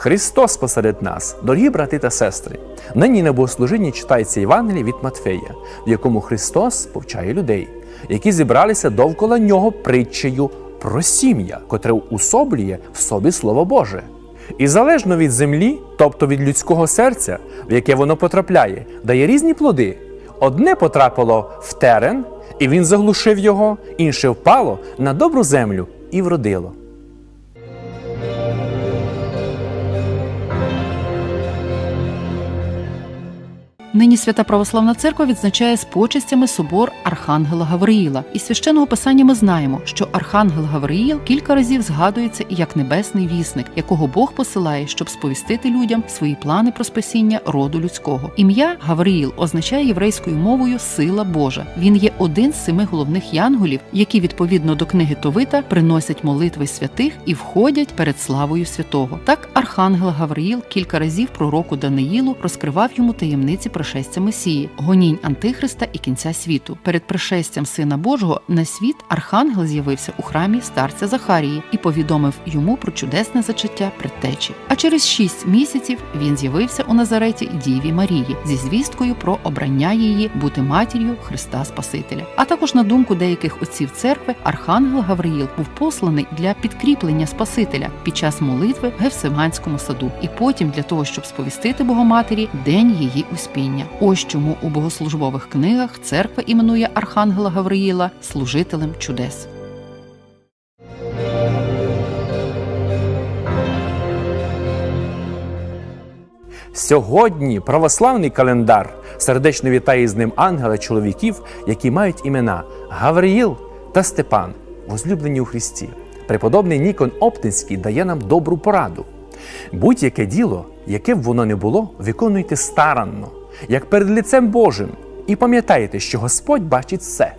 Христос посеред нас, дорогі брати та сестри. Нині на богослужінні читається Євангеліє від Матфея, в якому Христос повчає людей, які зібралися довкола нього притчею про сім'я, котре усоблює в собі Слово Боже. І залежно від землі, тобто від людського серця, в яке воно потрапляє, дає різні плоди. Одне потрапило в терен, і він заглушив його, інше впало на добру землю і вродило. Нині Свята Православна Церква відзначає з почестями собор Архангела Гавриїла. Із священного писання ми знаємо, що Архангел Гавриїл кілька разів згадується як небесний вісник, якого Бог посилає, щоб сповістити людям свої плани про спасіння роду людського. Ім'я Гавриїл означає єврейською мовою сила Божа. Він є один з семи головних янголів, які відповідно до книги Товита приносять молитви святих і входять перед славою святого. Так Архангел Гавриїл кілька разів пророку Даниїлу розкривав йому таємниці пришестя Месії, гонінь Антихриста і кінця світу. Перед пришестям Сина Божого на світ Архангел з'явився у храмі старця Захарії і повідомив йому про чудесне зачаття предтечі. А через шість місяців він з'явився у Назареті Діві Марії зі звісткою про обрання її бути матір'ю Христа Спасителя. А також на думку деяких отців церкви, Архангел Гавриїл був посланий для підкріплення Спасителя під час молитви в Гевсиманському саду, і потім для того, щоб сповістити Богоматері день її успіння. Ось чому у богослужбових книгах церква іменує Архангела Гавриїла служителем чудес. Сьогодні православний календар сердечно вітає з ним ангела чоловіків, які мають імена Гавриїл та Степан, возлюблені у Христі. Преподобний Нікон Оптинський дає нам добру пораду. Будь-яке діло, яке б воно не було, виконуйте старанно, як перед лицем Божим, і пам'ятайте, що Господь бачить все.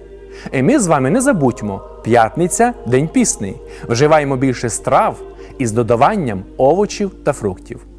І ми з вами не забудьмо п'ятниця, день пісний. Вживаємо більше страв із додаванням овочів та фруктів.